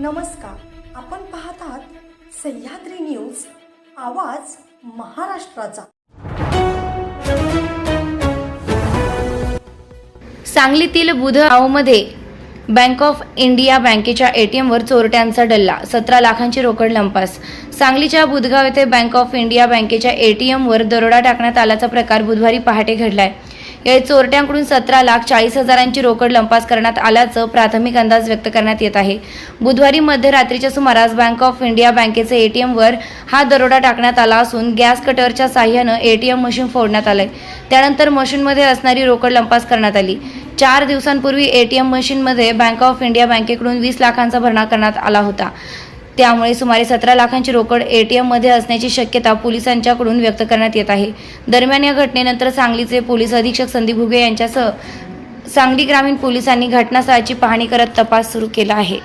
नमस्कार. आपण पाहत आहात सह्याद्री न्यूज आवाज महाराष्ट्राचा. सांगलीतील बुधगावमध्ये बँक ऑफ इंडिया बँकेच्या एटीएमवर चोरट्यांचा डल्ला सतरा लाखांची रोकड लंपास. सांगलीच्या बुधगाव येथे बँक ऑफ इंडिया बँकेच्या एटीएमवर दरोडा टाकण्यात आल्याचा प्रकार बुधवारी पहाटे घडलाय. या चोरट्यांकडून सतरा लाख चाळीस हजारांची रोकड लंपास करण्यात आल्याचं प्राथमिक अंदाज व्यक्त करण्यात येत आहे. बुधवारी मध्यरात्रीच्या सुमारास बँक ऑफ इंडिया बँकेचे एटीएमवर हा दरोडा टाकण्यात आला असून गॅस कटरच्या साह्यानं एटीएम मशीन फोडण्यात आलंय. त्यानंतर मशीनमध्ये असणारी रोकड लंपास करण्यात आली. चार दिवसांपूर्वी एटीएम मशीनमध्ये बँक ऑफ इंडिया बँकेकडून वीस लाखांचा भरणा करण्यात आला होता. त्यामुळे सुमारे सतरा लाखांची रोकड एटीएममध्ये असण्याची शक्यता पोलिसांच्याकडून व्यक्त करण्यात येत आहे. दरम्यान या घटनेनंतर सांगलीचे पोलीस अधीक्षक संदीप भुगे यांच्यासह सांगली ग्रामीण पोलिसांनी घटनास्थळाची पाहणी करत तपास सुरू केला आहे.